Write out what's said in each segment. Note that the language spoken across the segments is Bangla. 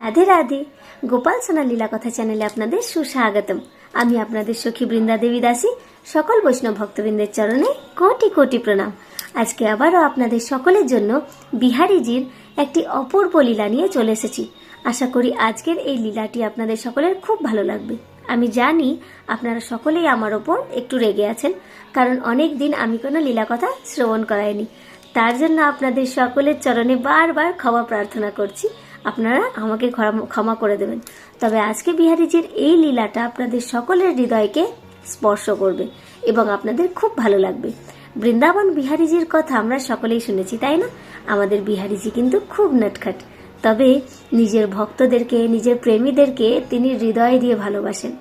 রাধে রাধে। গোপাল সোনা লীলা কথা চ্যানেলে আপনাদের সুস্বাগতম। আমি আপনাদের সখী বৃন্দা দেবী দাসী, সকল বৈষ্ণব ভক্তবৃন্দের চরণে কোটি কোটি প্রণাম। আজকে আবারও আপনাদের সকলের জন্য বিহারীজির একটি অপূর্ব লীলা নিয়ে চলে এসেছি। আশা করি আজকের এই লীলাটি আপনাদের সকলের খুব ভালো লাগবে। আমি জানি আপনারা সকলেই আমার ওপর একটু রেগে আছেন, কারণ অনেক দিন আমি কোনো লীলা কথা শ্রবণ করাইনি। তার জন্য আপনাদের সকলের চরণে বারবার ক্ষমা প্রার্থনা করছি। আপনারা আমাকে ক্ষমা- করে দেবেন। তবে আজকে বিহারীজির এই লীলাটা আপনাদের সকলের হৃদয়কে স্পর্শ করবে এবং আপনাদের খুব ভালো লাগবে। বৃন্দাবন বিহারীজির কথা আমরা সকলেই শুনেছি, তাই না? আমাদের বিহারীজি কিন্তু খুব নটখাট। তবে নিজের ভক্তদেরকে, নিজের প্রেমীদেরকে তিনি হৃদয় দিয়ে ভালোবাসেন।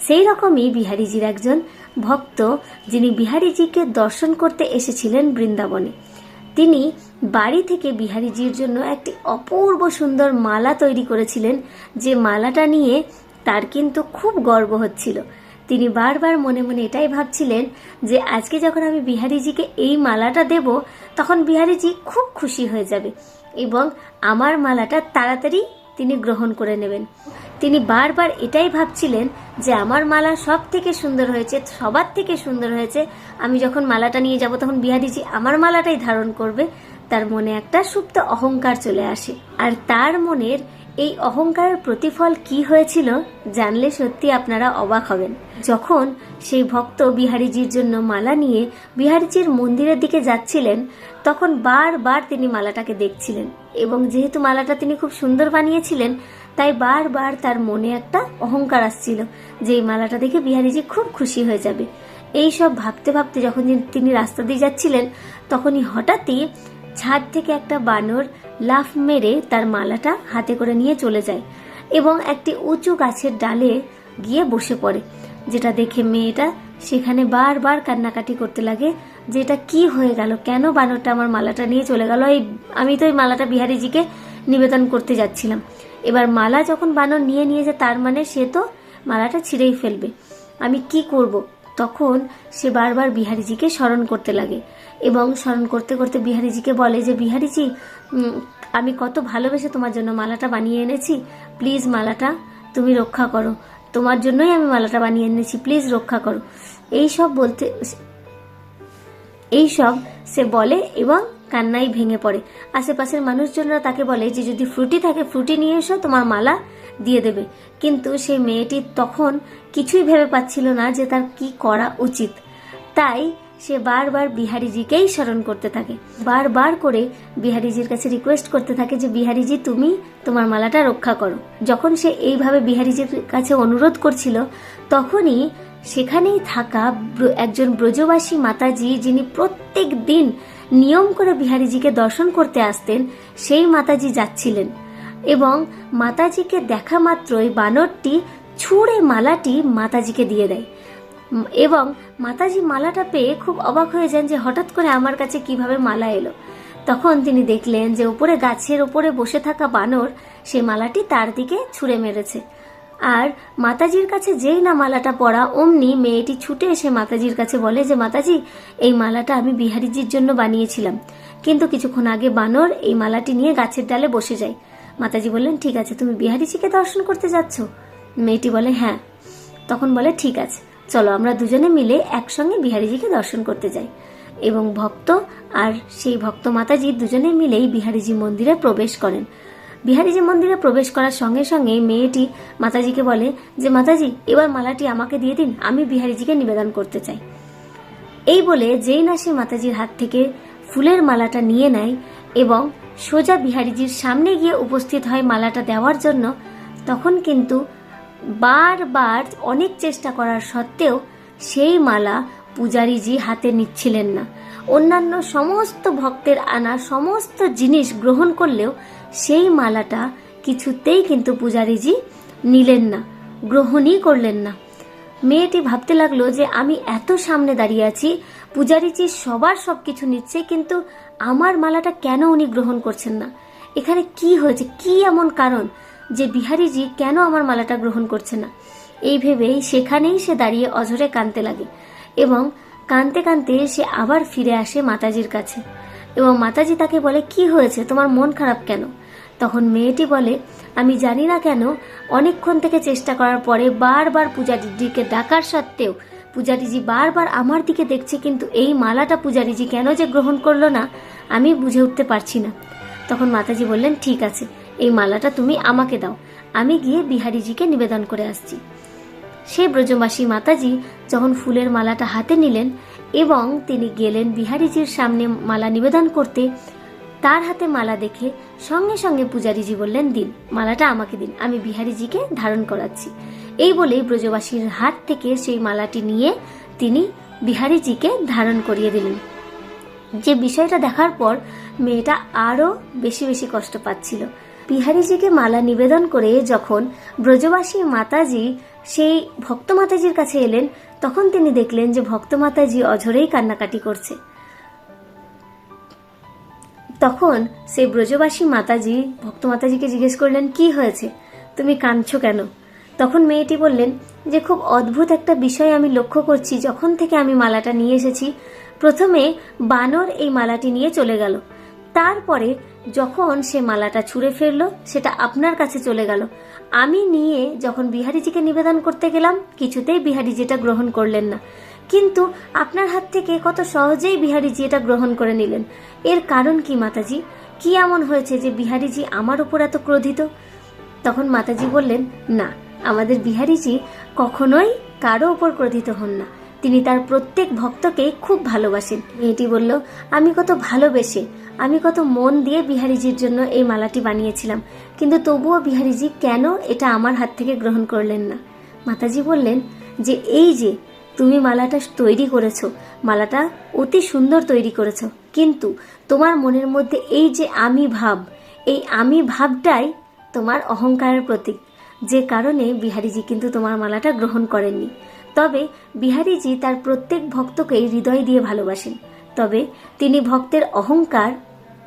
সেই রকমই বিহারীজির একজন ভক্ত, যিনি বিহারীজিকে দর্শন করতে এসেছিলেন বৃন্দাবনে। তিনি বাড়ি থেকে বিহারীজির জন্য একটি অপূর্ব সুন্দর মালা তৈরি করেছিলেন, যে মালাটা নিয়ে তার কিন্তু খুব গর্ব হচ্ছিল। তিনি বারবার মনে মনে এটাই ভাবছিলেন যে, আজকে যখন আমি বিহারীজিকে এই মালাটা দেব, তখন বিহারীজি খুব খুশি হয়ে যাবে এবং আমার মালাটা তাড়াতাড়ি তিনি গ্রহণ করে নেবেন। তিনি বারবার এটাই ভাবছিলেন যে আমার মালা সব থেকে সুন্দর হয়েছে, সবার থেকে সুন্দর হয়েছে। আমি যখন মালাটা নিয়ে যাব তখন বিহারিজি আমার মালাটাই ধারণ করবে, তার মনে একটা সুপ্ত অহংকার চলে আসে। আর তার মনের এই অহংকারের প্রতিফল কি হয়েছিল জানলে সত্যি আপনারা অবাক হবেন। যখন সেই ভক্ত বিহারিজির জন্য মালা নিয়ে বিহারিজির মন্দিরের দিকে যাচ্ছিলেন, তখন বারবার তিনি মালাটাকে দেখছিলেন। এবং যেহেতু মালাটা তিনি খুব সুন্দর বানিয়েছিলেন তাই বারবার তার মনে একটা অহংকার আসছিল যে এই মালাটা দেখে বিহারীজি খুব খুশি হয়ে যাবে। এই সব ভাবতে ভাবতে যখন তিনি রাস্তা দিয়ে যাচ্ছিলেন, তখনই হঠাৎই ছাদ থেকে একটা বানর লাফ মেরে তার মালাটা হাতে করে নিয়ে চলে যায় এবং একটি উঁচু গাছের ডালে গিয়ে বসে পড়ে, যেটা দেখে মেয়েটা সেখানে বারবার কান্নাকাটি করতে লাগে যে এটা কি হয়ে গেল? কেন বানরটা আমার মালাটা নিয়ে চলে গেল? এই, আমি তো এই মালাটা বিহারীজিকে নিবেদন করতে যাচ্ছিলাম। এবার মালা যখন বানর নিয়ে নিয়েছে তার মানে সে তো মালাটা ছিঁড়েই ফেলবে। আমি কি করব? তখন সে বারবার বিহারীজিকে স্মরণ করতে লাগে এবং স্মরণ করতে করতে বিহারীজিকে বলে যে, বিহারীজি আমি কত ভালোবেসে তোমার জন্য মালাটা বানিয়ে এনেছি। প্লিজ মালাটা তুমি রক্ষা করো। তোমার জন্যই আমি মালাটা বানিয়ে এনেছি। প্লিজ রক্ষা করো। এই সব বলতে এই সব সে বলে এবং কান্নাই ভেঙে পড়ে। আশেপাশের মানুষজনরা তাকে বলে যে, যদি ফ্রুটি থাকে, ফ্রুটি নিয়ে এসো, তোমার মালা দিয়ে দেবে। কিন্তু সেই মেয়েটি তখন কিছুই ভেবে পাচ্ছিল না যে তার কি করা উচিত। তাই সে বারবার বিহারিজিকেই স্মরণ করতে থাকে। বারবার করে বিহারিজির কাছে রিকোয়েস্ট করতে থাকে যে, বিহারিজি, তুমি তোমার মালাটা রক্ষা করো। যখন সে এইভাবে বিহারিজির কাছে অনুরোধ করছিল, তখনই সেখানেই থাকা একজন ব্রজবাসী মাতাজি যিনি প্রত্যেক দিন নিয়ম করে বিহারীজিকে দর্শন করতে আসতেন, সেই মাতাজি যাচ্ছিলেন। এবং মাতাজিকে দেখা মাত্রই বানরটি ছুঁড়ে মালাটি মাতাজিকে দিয়ে দেয়। এবং মাতাজি মালাটা পেয়ে খুব অবাক হয়ে যান যে হঠাৎ করে আমার কাছে কীভাবে মালা এলো। তখন তিনি দেখলেন যে উপরে গাছের উপরে বসে থাকা বানর সেই মালাটি তার দিকে ছুঁড়ে মেরেছে। আর মাতাজির কাছে যেই না মালাটা পরা অমনি মেয়েটি ছুটে এসে মাতাজির কাছে বলে যে, মাতাজি, এই মালাটা আমি বিহারীজির জন্য বানিয়েছিলাম। কিন্তু কিছুক্ষণ আগে বানর এই মালাটি নিয়ে গাছের ডালে বসে যায়। মাতাজি বললেন, ঠিক আছে, তুমি বিহারীজিকে দর্শন করতে যাচ্ছ? মেয়েটি বলে হ্যাঁ। তখন বলে, ঠিক আছে, চলো আমরা দুজনে মিলে একসঙ্গে বিহারীজিকে দর্শন করতে যাই। এবং ভক্ত আর সেই ভক্ত মাতাজি দুজনে মিলেই বিহারীজি মন্দিরে প্রবেশ করেন। বিহারীজি মন্দিরে প্রবেশ করার সঙ্গে সঙ্গে মেয়েটি মাতাজিকে বলে যে, মাতাজি, এবার মালাটি আমাকে দিয়ে দিন, আমি বিহারীজিকে নিবেদন করতে চাই। এই বলে যেই না সে মাতাজির হাত থেকে ফুলের মালাটা নিয়ে নেয় এবং সোজা বিহারীজির সামনে গিয়ে উপস্থিত হয় মালাটা দেওয়ার জন্য, তখন কিন্তু বারবার অনেক চেষ্টা করার সত্ত্বেও সেই মালা পূজারীজি হাতে নিচ্ছিলেন না। অন্যান্য সমস্ত ভক্তের আনা সমস্ত জিনিস গ্রহণ করলেও সেই মালাটা কিছুতেই কিন্তু পূজারীজি নিলেন না, গ্রহণই করলেন না। মেয়েটি ভাবতে লাগল যে আমি এত সামনে দাঁড়িয়ে আছি, পূজারীজি সবার সবকিছু নিচ্ছে, কিন্তু আমার মালাটা কেন উনি গ্রহণ করছেন না? এখানে কি হয়েছে? কি এমন কারণ যে বিহারীজি কেন আমার মালাটা গ্রহণ করছে না? এই ভেবেই সেখানেই সে দাঁড়িয়ে অঝরে কাঁদতে লাগে এবং কাঁদতে কাঁদতে সে আবার ফিরে আসে মাতাজির কাছে। এবং মাতাজি তাকে বলে, কি হয়েছে? তোমার মন খারাপ কেন? তখন মেয়েটি বলে, আমি জানি না কেন, অনেকক্ষণ থেকে চেষ্টা করার পরে বারবার পূজারীজিকে ডাকার সত্ত্বেও পূজারীজি বারবার আমার দিকে দেখছে, কিন্তু এই মালাটা পূজারীজি কেন যে গ্রহণ করল না, আমি বুঝে উঠতে পারছি না। তখন মাতাজি বললেন, ঠিক আছে, এই মালাটা তুমি আমাকে দাও। আমি গিয়ে বিহারীজিকে নিবেদন করে আসছি। সেই ব্রজবাসী মাতাজি যখন ফুলের মালাটা হাতে নিলেন এবং তিনি গেলেন বিহারীজির সামনে মালা নিবেদন করতে, তার হাতে মালা দেখে সঙ্গে সঙ্গে পূজারীজি বললেন, দিন, মালাটা আমাকে দিন, আমি বিহারীজিকে ধারণ করাচ্ছি। এই বলেই ব্রজবাসীর হাত থেকে সেই মালাটি নিয়ে তিনি বিহারীজিকে ধারণ করিয়ে দিলেন। যে বিষয়টা দেখার পর মেয়েটা আরও বেশি বেশি কষ্ট পাচ্ছিল। বিহারীজিকে মালা নিবেদন করে যখন ব্রজবাসী মাতাজি সেই ভক্ত মাতাজির কাছে এলেন। তখন তিনি দেখলেন যে ভক্ত মাতাজি অঝরেই কান্নাকাটি করছে। তখন সেই ব্রজবাসী মাতাজি, ভক্ত মাতাজিকে জিজ্ঞেস করলেন, কি হয়েছে? তুমি কাঁদছো কেন? তখন মেয়েটি বললেন, যে খুব অদ্ভুত একটা বিষয় আমি লক্ষ্য করছি। যখন থেকে আমি মালাটা নিয়ে এসেছি, প্রথমে বানর এই মালাটি নিয়ে চলে গেল। তারপরে যখন সে মালাটা ছুঁড়ে ফেলল, সেটা আপনার কাছে চলে গেল। আমি নিয়ে যখন বিহারীজিকে নিবেদন করতে গেলাম, কিছুতেই বিহারীজি এটা গ্রহণ করলেন না। কিন্তু আপনার হাত থেকে কত সহজেই বিহারীজি এটা গ্রহণ করে নিলেন। এর কারণ কি, মাতাজি? কি এমন হয়েছে যে বিহারীজি আমার উপর এত ক্রোধিত? তখন মাতাজি বললেন, না, আমাদের বিহারীজি কখনোই কারও ওপর ক্রোধিত হন না। তিনি তার প্রত্যেক ভক্তকে খুব ভালোবাসেন। মেয়েটি বলল, আমি কত ভালোবেসে, আমি কত মন দিয়ে বিহারীজির জন্য এই মালাটি বানিয়েছিলাম, কিন্তু তবুও বিহারীজি কেন এটা আমার হাত থেকে গ্রহণ করলেন না? মাতাজি বললেন, যে এই যে, তুমি মালাটা তৈরি করেছ, মালাটা অতি সুন্দর তৈরি করেছ, কিন্তু তোমার মনের মধ্যে এই যে আমি ভাব, এই আমি ভাবটাই তোমার অহংকারের প্রতীক। যে কারণে বিহারীজি কিন্তু তোমার মালাটা গ্রহণ করেননি। তবে বিহারীজি তার প্রত্যেক ভক্তকেই হৃদয় দিয়ে ভালোবাসেন। তবে তিনি ভক্তের অহংকার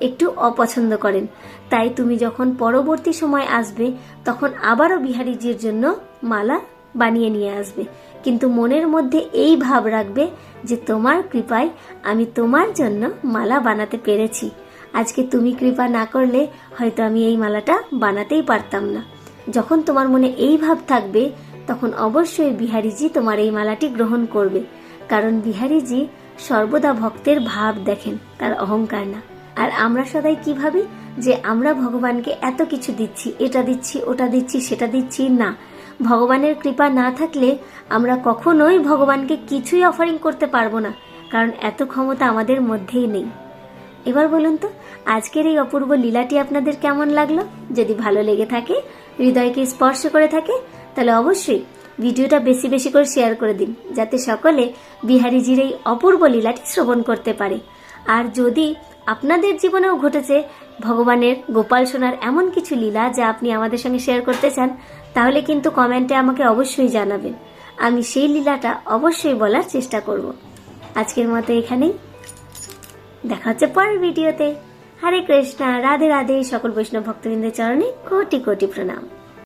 একটু অপছন্দ করেন। তাই তুমি যখন পরবর্তী সময় আসবে, তখন আবারও বিহারীজির জন্য মালা বানিয়ে নিয়ে আসবে। কিন্তু মনের মধ্যে এই ভাব রাখবে যে তোমার কৃপায় আমি তোমার জন্য মালা বানাতে পেরেছি। আজকে তুমি কৃপা না করলে হয়তো আমি এই মালাটা বানাতেই পারতাম না। যখন তোমার মনে এই ভাব থাকবে তখন অবশ্যই বিহারীজি তোমার এই মালাটি গ্রহণ করবে, কারণ বিহারীজি সর্বদা ভক্তের ভাব দেখেন, তার অহংকার না। আর আমরা সদাই কি ভাবি যে আমরা ভগবানকে এত কিছু দিচ্ছি, এটা দিচ্ছি, ওটা দিচ্ছি, সেটা দিচ্ছি না। ভগবানের কৃপা না থাকলে আমরা কখনোই ভগবানকে কিছুই অফারিং করতে পারব না, কারণ এত ক্ষমতা আমাদের মধ্যেই নেই। এবার বলুন তো, আজকের এই অপূর্ব লীলাটি আপনাদের কেমন লাগল? যদি ভালো লেগে থাকে, হৃদয়কে স্পর্শ করে থাকে তাহলে অবশ্যই ভিডিওটা বেশি বেশি করে শেয়ার করে দিন, যাতে সকলে বিহারীজির এই অপূর্ব লীলাটি শ্রবণ করতে পারে। আর যদি আপনাদের জীবনেও ঘটেছে ভগবানের গোপাল সোনার এমন কিছু লীলা যা আপনি আমাদের সঙ্গে শেয়ার করতে চান, তাহলে কিন্তু কমেন্টে আমাকে অবশ্যই জানাবেন। আমি সেই লীলাটা অবশ্যই বলার চেষ্টা করব। আজকের মতো এখানেই। দেখা হচ্ছে পরের ভিডিওতে। হরে কৃষ্ণা, রাধে রাধে, সকল বৈষ্ণব ভক্তবৃন্দের চরণে কোটি কোটি প্রণাম।